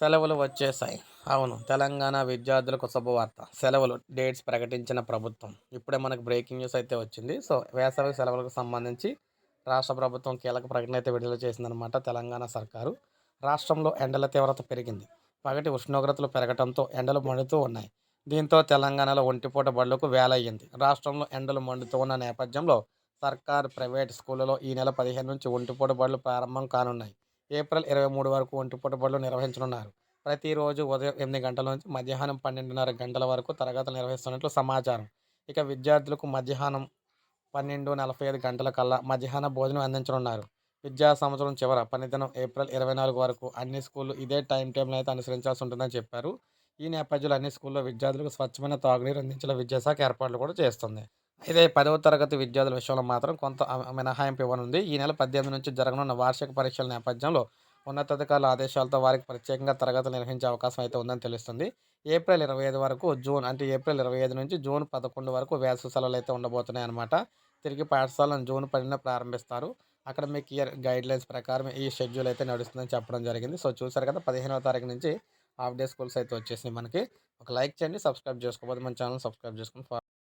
సెలవులు వచ్చేసాయి. అవును తెలంగాణ విద్యార్థులకు శుభవార్త. సెలవులు డేట్స్ ప్రకటించిన ప్రభుత్వం. ఇప్పుడే మనకు బ్రేకింగ్ న్యూస్ అయితే వచ్చింది. సో వేసవి సెలవులకు సంబంధించి రాష్ట్ర ప్రభుత్వం కీలక ప్రకటన అయితే విడుదల చేసిందనమాట తెలంగాణ సర్కారు. రాష్ట్రంలో ఎండల తీవ్రత పెరిగింది. పగటి ఉష్ణోగ్రతలు పెరగడంతో ఎండలు మండుతూ ఉన్నాయి. దీంతో తెలంగాణలో ఒంటిపూట బడులకు వేలయ్యింది. రాష్ట్రంలో ఎండలు మండుతూ ఉన్న నేపథ్యంలో సర్కార్ ప్రైవేట్ స్కూళ్ళలో ఈ నెల పదిహేను నుంచి ఒంటిపూట బడులు ప్రారంభం కానున్నాయి. ఏప్రిల్ ఇరవై మూడు వరకు ఒంటిపూట పుట్టబడులు నిర్వహించనున్నారు. ప్రతిరోజు ఉదయం ఎనిమిది గంటల నుంచి మధ్యాహ్నం పన్నెండున్నర గంటల వరకు తరగతులు నిర్వహిస్తున్నట్లు సమాచారం. ఇక విద్యార్థులకు మధ్యాహ్నం పన్నెండు నలభై ఐదు గంటల కల్లా మధ్యాహ్న భోజనం అందించనున్నారు. విద్యా సంవత్సరం చివర పనిదినం ఏప్రిల్ ఇరవై నాలుగు వరకు అన్ని స్కూళ్ళు ఇదే టైం టేబుల్ అయితే అనుసరించాల్సి ఉంటుందని చెప్పారు. ఈ నేపథ్యంలో అన్ని స్కూల్లో విద్యార్థులకు స్వచ్ఛమైన తాగునీరు అందించేలా విద్యాశాఖ ఏర్పాట్లు కూడా చేస్తుంది. అయితే పదవ తరగతి విద్యార్థుల విషయంలో మాత్రం కొంత మినహాయింపు ఇవ్వనుంది. ఈ నెల పద్దెనిమిది నుంచి జరగనున్న వార్షిక పరీక్షల నేపథ్యంలో ఉన్నతాధికారుల ఆదేశాలతో వారికి ప్రత్యేకంగా తరగతులు నిర్వహించే అవకాశం అయితే ఉందని తెలుస్తుంది. ఏప్రిల్ ఇరవై ఐదు వరకు జూన్ అంటే ఏప్రిల్ ఇరవై ఐదు నుంచి జూన్ పదకొండు వరకు వేసవి సెలవులు అయితే ఉండబోతున్నాయి అనమాట తిరిగి పాఠశాలను జూన్ పదిన ప్రారంభిస్తారు. అకాడమిక్ ఇయర్ గైడ్లైన్స్ ప్రకారం ఈ షెడ్యూల్ అయితే నడుస్తుందని చెప్పడం జరిగింది. సో చూసారు కదా పదిహేనవ తారీఖు నుంచి హాఫ్ డే స్కూల్స్ అయితే వచ్చేసినాయి మనకి. ఒక లైక్ చేయండి సబ్స్క్రైబ్ చేసుకోకపోతే మన ఛానల్ సబ్స్క్రైబ్ చేసుకుని